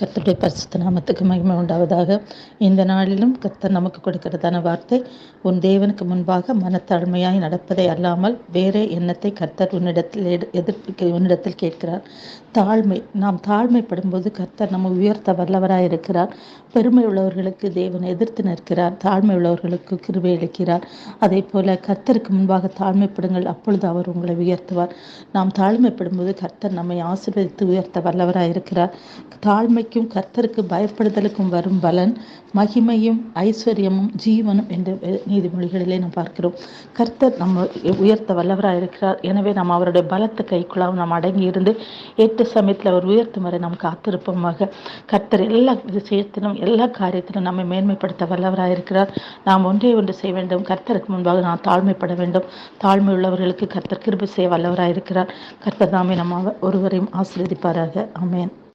கர்த்தருடைய பரிசுத்த நாமத்துக்கு மகிமை உண்டாவதாக. இந்த நாளிலும் கர்த்தர் நமக்கு கொடுக்கிறதான வார்த்தை உன் தேவனுக்கு முன்பாக மனத்தாழ்மையாய் நடப்பதை அல்லாமல் வேறே எண்ணத்தை கர்த்தர் உன்னிடத்தில் எடு- எதிர்ப்பு உன்னிடத்தில் கேட்கிறார். தாழ்மை நாம் தாழ்மைப்படும் போது கர்த்தர் நம்ம உயர்த்த வல்லவராய் இருக்கிறார். பெருமை உள்ளவர்களுக்கு தேவன் எதிர்த்து நிற்கிறார். தாழ்மை உள்ளவர்களுக்கு கிருபை அளிக்கிறார். அதே போல கர்த்தருக்கு முன்பாக தாழ்மைப்படுங்கள். அப்பொழுது அவர் உங்களை உயர்த்துவார். நாம் தாழ்மைப்படும் போது கர்த்தர் நம்மை ஆசீர்வதித்து உயர்த்த வல்லவராய் இருக்கிறார். தாழ்மைக்கும் கர்த்தருக்கு பயப்படுதலுக்கும் வரும் பலன் மகிமையும் ஐஸ்வர்யமும் ஜீவனும் என்று நீதிமொழிகளிலே நாம் பார்க்கிறோம். கர்த்தர் நம்ம உயர்த்த வல்லவராக இருக்கிறார். எனவே நாம் அவருடைய பலத்து கைக்குள்ளாக நாம் அடங்கி இருந்து ஏற்ற சமயத்தில் அவர் உயர்த்தும் வரை நாம் காத்திருப்போமாக. கர்த்தர் எல்லா விஷயத்திலும் எல்லா காரியத்திலும் நம்மை மேன்மைப்படுத்த வல்லவராக இருக்கிறார். நாம் ஒன்றே ஒன்று செய்ய வேண்டும். கர்த்தருக்கு முன்பாக நாம் தாழ்மைப்பட வேண்டும். தாழ்மை உள்ளவர்களுக்கு கர்த்தர் கிருபி செய்ய வல்லவராக இருக்கிறார். கர்த்தர் தாமே நம்ம ஒருவரையும் ஆசீர்வதிப்பாராக. அமேன்